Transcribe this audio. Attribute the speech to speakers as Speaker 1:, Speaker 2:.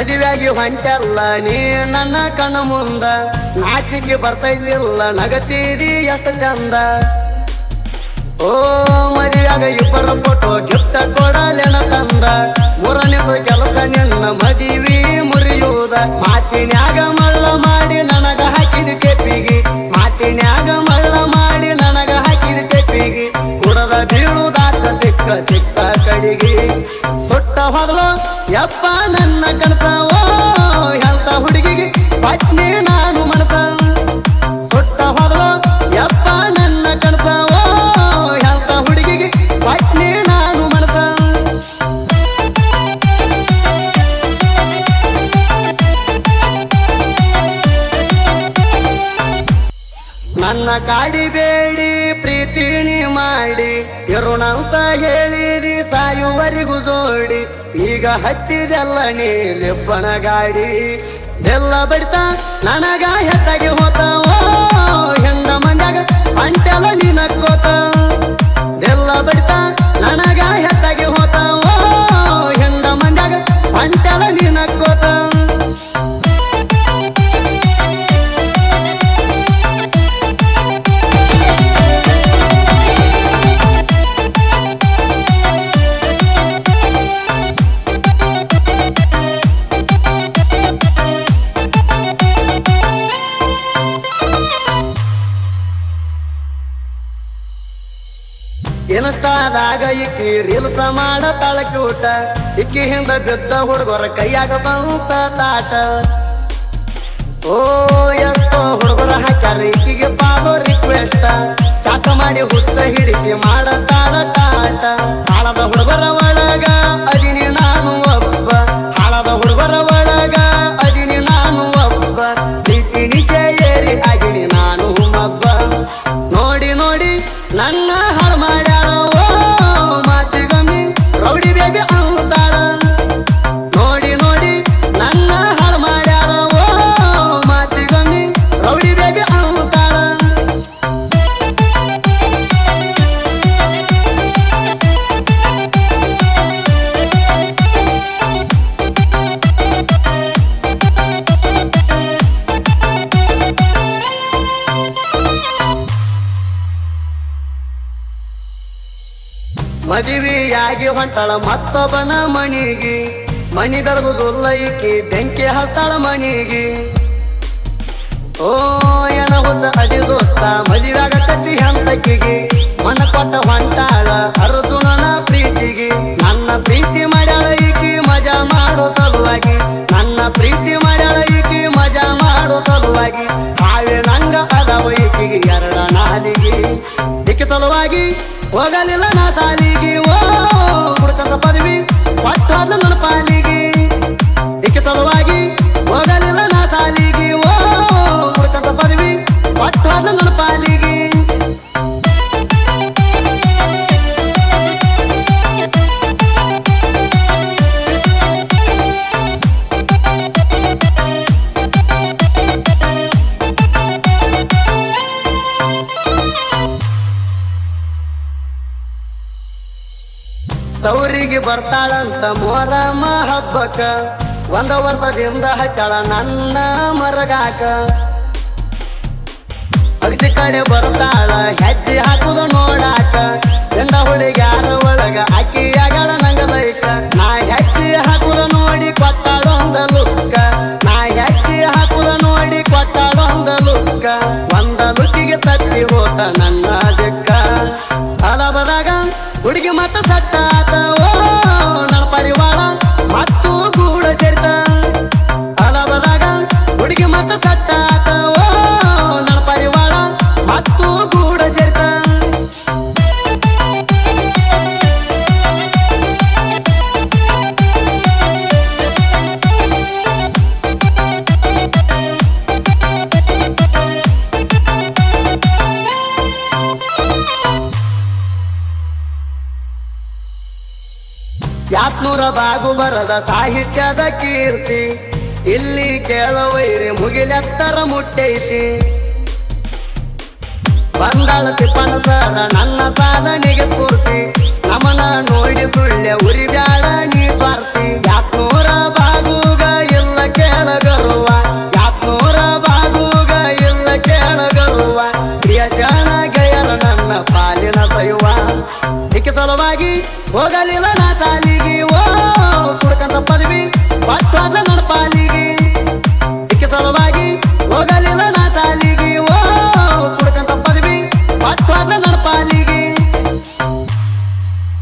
Speaker 1: ಮದುವೆಯಾಗಿ ಹೊಂಟಲ್ಲ, ನೀ ನನ್ನ ಕಣ್ಣ ಮುಂದ. ನಾಚಿಕೆ ಬರ್ತೈತಿಲ್ಲ ನಗತೀರಿ ಎಷ್ಟು ಚಂದ. ಓ, ಮದುವೆಯಾಗ ಇಬ್ಬರ ಫೋಟೋ ಗಿಫ್ಟ ಕೊಡಲೆನ ತಂದ. ಮೂರನೇ ಕೆಲಸ ನಿನ್ನ ಮದುವೆ ಮುರಿಯುವುದ ಮಾತಿನ್ಯಾಗ ಮಳ್ಳ ಮಾಡಿ ನನಗ ಹಾಕಿದ ಕೆಪ್ಪಿಗೆ ಮಾತಿನ್ಯಾಗ ಮಳ್ಳ ಮಾಡಿ ನನಗ ಹಾಕಿದ ಕೆಪ್ಪಿಗೆ ಕುಡದ ಬೀಳುದಾತ ಸಿಕ್ಕ ಸಿಕ್ಕ ಕಡಿಗೆ. ಸುಟ್ಟ ಹೊದಲು ಯಪ್ಪ ನನ್ನ ಕನಸ, ಓ ಎಂತ ಹುಡುಗಿಗೆ ಪತ್ನಿ ನಾನು ಮನಸ ಸುಟ್ಟ ಹೊದಲು ಯಪ್ಪ ನನ್ನ ಕನಸ, ಓ ಎಂತ ಹುಡುಗಿಗೆ ಪತ್ನಿ ನಾನು ಮನಸ ನನ್ನ ಕಾಡಿ ಬೇಡಿ, ಪ್ರೀತಿನಿ ಮಾಡಿ. ಇರುಣಂತ ಹೇಳಿದಿ ಸಾಯುವರಿಗೂ ಜೋಡಿ. ಈಗ ಹತ್ತಿದೆಲ್ಲ ನೀ ಲಿಪ್ಪನ ಗಾಡಿ ಎಲ್ಲ ಬಡಿತ ನನಗ ಹೆಚ್ಚಾಗಿ ಹೋತ ಇನ್ಸ್ಟಾದಾಗ ಇಕ್ಕಿ ರೀಲ್ಸ ಮಾಡ ತಳಕೂಟ. ಇಕ್ಕಿ ಹಿಂದ ಬಿದ್ದ ಹುಡುಗರ ಕೈಯಾಗ ಬಂತ ತಾಟ. ಓ, ಎಷ್ಟೋ ಹುಡುಗರ ಹಾಕ್ಯಾರ ಇಕ್ಕಿಗೆ ಪಾಲೋ ರಿಕ್ವೆಸ್ಟ್ ಚಾಟ ಮಾಡಿ ಹುಚ್ಚ ಹಿಡಿಸಿ ಮಾಡ ತಾಳ ತಾಟ. ಹಾಳದ ಹುಡುಗರ ಒಳಗ ಅದಿನಿ ನಾನು ಒಬ್ಬ. ಹಾಳದ ಹುಡುಗರ ಒಳಗ ಅದಿನಿ ನಾನು ಒಬ್ಬ. ನಿಶೆ ಏರಿ ಆಗಿನಿ ನಾನು ಒಬ್ಬ. ನೋಡಿ ನೋಡಿ, ನನ್ನ ಮದುವೆಯಾಗಿ ಹೊಂಟಾಳ ಮತ್ತೊಬ್ಬನ ಮಣಿಗೆ ಮಣಿ ಬೆಳೆದು ಈಕಿ ಬೆಂಕಿ ಹಸ್ತಾಳ ಮಣಿಗೆ ಓ, ಏನ ಹುಚ್ಚ ಅದಿ ದೋಸ್ತ, ಮದುವೆಯಾಗ ಕತ್ತಿ ಹಂತಕ್ಕಿಗೆ ಮನ ಕೊಟ್ಟ ಹೊಂಟಾಳ ಅರುದು ನನ್ನ ಪ್ರೀತಿಗೆ. ನನ್ನ ಪ್ರೀತಿ ಮಾಡ್ಯಾಳ ಈಕಿ, ಮಜಾ ಮಾಡೋ ಸಲುವಾಗಿ. ನನ್ನ ಪ್ರೀತಿ ಮಾಡ್ಯಾಳ ಈಕಿ, ಮಜಾ ಮಾಡೋ ಸಲುವಾಗಿ. ಹಾವೆ ನಂಗ ಅದಾವ ಈಕಿಗೆ ಎರಡ ನಾಲಿಗೆ. ಸಲುವಾಗಿ ಹೋಗಲಿಲ್ಲ ನಾ ಸಾಲಿಗೆ. ಓ ಹುಡುಕಂತ ಪದವಿ, ಪಟ್ಟಾದ್ಲು ನನ್ನ ಪಾಲಿಗೆ. ಈಕೆ ಸಲುವಾಗಿ ಹೋಗಲಿಲ್ಲ ನಾ ಸಾಲಿಗೆ. ಓ ಹುಡುಕಂತ ಪದವಿ, ಪಟ್ಟಾದ್ಲು ನನ್ನ ಪಾಲಿಗೆ. ತವರಿಗೆ ಬರ್ತಾಳಂತ ಮೊರಮ ಹಬ್ಬಕ್ಕ ಒಂದ ವರ್ಷದಿಂದ ಹಚ್ಚಳ ನನ್ನ ಮರಗಾಕ. ಅಗಸಿ ಕಡೆ ಬರ್ತಾಳ, ಹೆಜ್ಜೆ ಹಾಕುದು ನೋಡಾಕ. ಗಂಡ ಹುಡುಗ್ಯಾರ ಒಳಗ ಆಕಿಯಾಗಳ ನಂಗ ಲೈಕ ನಾ ಹೆಜ್ಜೆ ಹಾಕುದ ನೋಡಿ ಕೊಟ್ಟಾಳೊಂದ ಲುಕ್ಕ. ನಾ ಹೆಜ್ಜೆ ಹಾಕುದ ನೋಡಿ ಕೊಟ್ಟಾಳೊಂದ ಲುಕ್ಕ. ಒಂದ ಲುಕ್ಕಿಗೆ ತಟ್ಟಿ ಹೋತ ನನ್ನ ಯಾತ್ನೂರ ಬಾಗು ಬರದ ಸಾಹಿತ್ಯದ ಕೀರ್ತಿ. ಇಲ್ಲಿ ಕೇಳವೈರಿ ಮುಗಿಲೆತ್ತರ ಮುಟ್ಟೈತಿ. ಬಂದಳ ತಿಪ್ಪನ ಸಾದ ನನ್ನ ಸಾಧನೆಗೆ ಸ್ಫೂರ್ತಿ. ನಮನ ನೋಡಿ ಸುಳ್ಳೆ ಉರಿ ಬ್ಯಾಡ ನೀ ಸ್ವಾರ್ಥಿ. ಯಾತ್ನೂರ ಬಾಗುಗ ಇಲ್ಲ ಕೇಳಗರುವ. ಯಾತ್ನೂರ ಬಾಗುಗ ಇಲ್ಲ ಕೇಳಗರುವ. ಯಶನ ಶಾಣ ಗಯನ ನನ್ನ ಪಾಲಿನ ದೈವ. ಇದಕ್ಕೆ ಸಲುವಾಗಿ ಹೋಗಲಿಲ್ಲ ನಾ ಸಾಲಿ.